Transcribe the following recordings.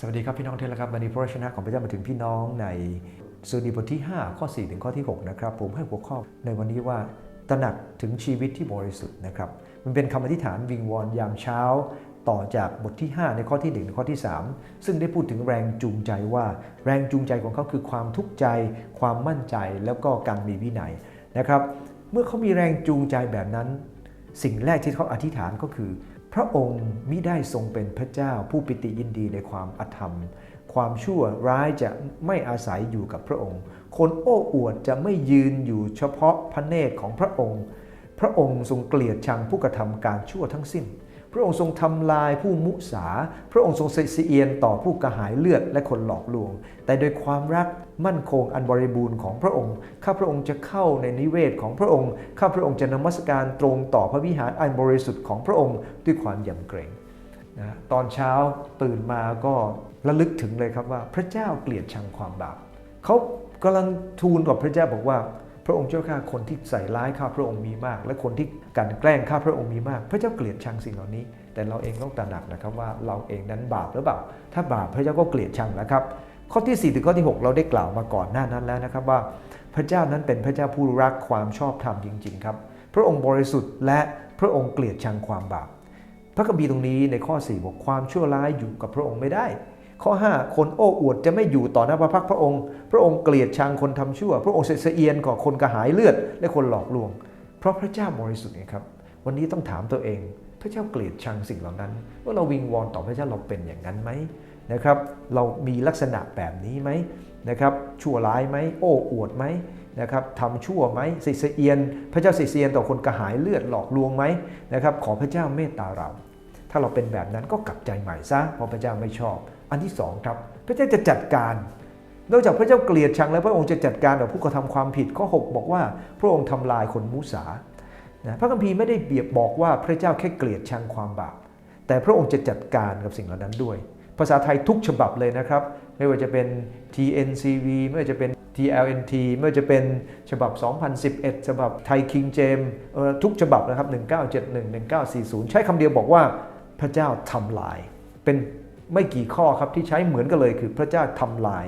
สวัสดีครับพี่น้องทุกท่านครับวันนี้พระวจนะของพระเจ้ามาถึงพี่น้องในสดุดีบทที่ 5 ข้อ 4 ถึงข้อที่ 6 นะครับ ผมให้หัวข้อในวันนี้ว่าตระหนักถึงชีวิตที่บริสุทธิ์นะครับ มันเป็นคำอธิษฐานวิงวอนยามเช้า ต่อจากบทที่ 5 ในข้อที่1ในข้อที่ 3 ซึ่งได้พูดถึงแรงจูงใจว่า แรงจูงใจของเขาคือความทุกข์ใจ ความมั่นใจแล้วก็การมีวินัยนะครับ เมื่อเขามีแรงจูงใจแบบนั้น สิ่งแรกที่เขาอธิษฐานก็คือ พระองค์มิได้ทรงเป็นพระเจ้าผู้ปิติยินดีในความอธรรม ความชั่วร้ายจะไม่อาศัยอยู่กับพระองค์ คนโอ้อวดจะไม่ยืนอยู่เฉพาะพระเนตรของพระองค์ พระองค์ทรงเกลียดชังผู้กระทำการชั่วทั้งสิ้น พระองค์ทรงทำลายผู้มุสา พระองค์ทรงเสียเอียนต่อผู้กระหายเลือดและคนหลอกลวง แต่โดยความรักมั่นคงอันบริบูรณ์ของพระองค์ ข้าพระองค์จะเข้าในนิเวศของพระองค์ ข้าพระองค์จะนมัสการตรงต่อพระวิหารอันบริสุทธิ์ของพระองค์ด้วยความยำเกรงนะตอนเช้าตื่นมาก็ระลึกถึงเลยครับว่าพระเจ้าเกลียดชังความบาปเขากำลังทูลกับพระเจ้าบอกว่า พระองค์เจ้าข้าคนที่ใส่ร้ายข้าพระองค์มีมาก และคนที่กันแกล้งข้าพระองค์มีมาก พระเจ้าเกลียดชังสิ่งเหล่านี้ แต่เราเองต้องตระหนักนะครับว่าเราเองนั้นบาปหรือเปล่า ถ้าบาปพระเจ้าก็เกลียดชังนะครับ ข้อที่4ถึงข้อที่ 6 เราได้กล่าวมาก่อนหน้านั้นแล้วนะครับว่า พระเจ้านั้นเป็นพระเจ้าผู้รักความชอบธรรมจริง ๆ ครับ พระองค์บริสุทธิ์และพระองค์เกลียดชังความบาป พระคัมภีร์ตรงนี้ในข้อ4บอกความชั่วร้ายอยู่กับพระองค์ไม่ได้ ข้อ 5 คนโอ้อวดจะไม่อยู่ต่อหน้าพระพักพระองค์ พระองค์เกลียดชังคนทำชั่ว พระองค์เสียเอียนก่อคนกระหายเลือด และคนหลอกลวง เพราะพระเจ้าบริสุทธิ์ไงครับ วันนี้ต้องถามตัวเอง พระเจ้าเกลียดชังสิ่งเหล่านั้น ว่าเราวิงวอนต่อพระเจ้าเราเป็นอย่างนั้นไหมนะครับ เรามีลักษณะแบบนี้ไหมนะครับ ชั่วร้ายไหมโอ้อวดไหมนะครับทำชั่วไหมเสียเอียน พระเจ้าเสียเอียนต่อคนกระหายเลือดหลอกลวงไหมนะครับ ขอพระเจ้าเมตตาเรา ถ้าเราเป็นแบบนั้นก็กลับใจใหม่ซะเพราะพระเจ้าไม่ชอบ อันที่สองครับ พระเจ้าจะจัดการ นอกจากพระเจ้าเกลียดชังแล้วพระองค์จะจัดการกับผู้กระทำความผิดข้อ 6 บอกว่า พระองค์ทำลายคนมุสานะพระคัมภีร์ไม่ได้เบียบบอกว่าพระเจ้าแค่เกลียดชังความบาป แต่พระองค์จะจัดการกับสิ่งเหล่านั้นด้วย ภาษาไทยทุกฉบับเลยนะครับ ไม่ว่าจะเป็น TNCV ไม่ว่าจะเป็น TLNT ไม่ว่าจะเป็นฉบับ 2011 ฉบับไทยคิงเจมทุกฉบับนะครับ 1971 1940 ใช้คำเดียวบอกว่า พระเจ้าทำลาย เป็นไม่กี่ข้อครับที่ใช้เหมือนกันเลยคือพระเจ้าทำลาย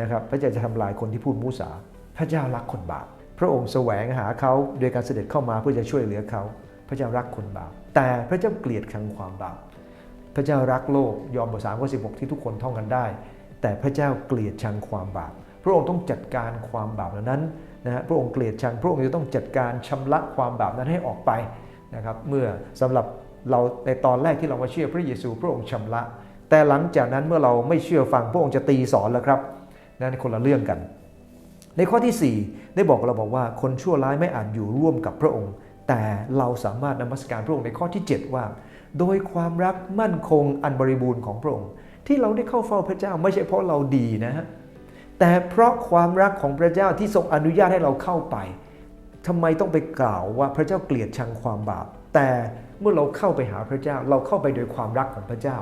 นะครับพระเจ้าจะทำลายคนที่พูดมุสา พระเจ้ารักคนบาป พระองค์แสวงหาเขาโดยการเสด็จเข้ามาเพื่อจะช่วยเหลือเขา พระเจ้ารักคนบาป แต่พระเจ้าเกลียดชังความบาป พระเจ้ารักโลกยอมบทสามข้อสิที่ทุกคนท่องกันได้ แต่พระเจ้าเกลียดชังความบาป พระองค์ต้องจัดการความบาปเหล่านั้นนะฮะพระองค์เกลียดชัง พระองค์จะต้องจัดการชำระความบาปนั้นให้ออกไปนะครับ เมื่อสำหรับ เราในตอนแรกที่เรามาเชื่อพระเยซูพระองค์ชำระ แต่หลังจากนั้นเมื่อเราไม่เชื่อฟังพระองค์จะตีสอนแล้วครับนั่นคนละเรื่องกัน ในข้อที่ 4 ได้บอกเราบอกว่าคนชั่วร้ายไม่อาจอยู่ร่วมกับพระองค์ แต่เราสามารถนมัสการพระองค์ในข้อที่ 7 ว่า โดยความรักมั่นคงอันบริบูรณ์ของพระองค์ ที่เราได้เข้าเฝ้าพระเจ้าไม่ใช่เพราะเราดีนะฮะแต่เพราะความรักของพระเจ้าที่ทรงอนุญาตให้เราเข้าไปทำไมต้องไปกล่าวว่าพระเจ้าเกลียดชังความบาป แต่เมื่อเราเข้าไปหาพระเจ้า เราเข้าไปโดยความรักของพระเจ้า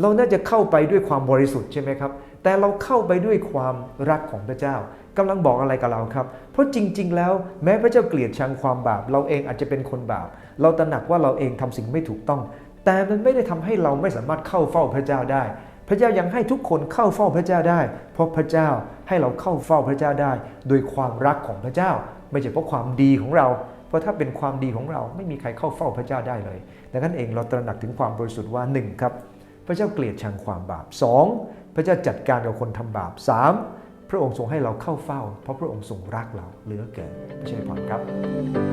เราน่าจะเข้าไปด้วยความบริสุทธิ์ใช่ไหมครับ แต่เราเข้าไปด้วยความรักของพระเจ้ากำลังบอกอะไรกับเราครับ เพราะจริง ๆ แล้วแม้พระเจ้าเกลียดชังความบาป เราเองอาจจะเป็นคนบาป เราตระหนักว่าเราเองทำสิ่งไม่ถูกต้อง แต่มันไม่ได้ทำให้เราไม่สามารถเข้าเฝ้าพระเจ้าได้พระเจ้ายังให้ทุกคนเข้าเฝ้าพระเจ้าได้ เพราะพระเจ้าให้เราเข้าเฝ้าพระเจ้าได้ โดยความรักของพระเจ้า ไม่ใช่เพราะความดีของเรา ราะถ้าเป็นความดีของเราไม่มีใครเข้าเฝ้าพระเจ้าได้เลยดังนั้นเองเราตระหนักถึงความบริสุทธิ์ว่า1ครับพระเจ้าเกลียดชังความบาป 2. พระเจ้าจัดการกับคนทำบาป 3. พระองค์ทรงให้เราเข้าเฝ้า เพราะพระองค์ทรงรักเราเหลือเกินไม่ใช่พรครับ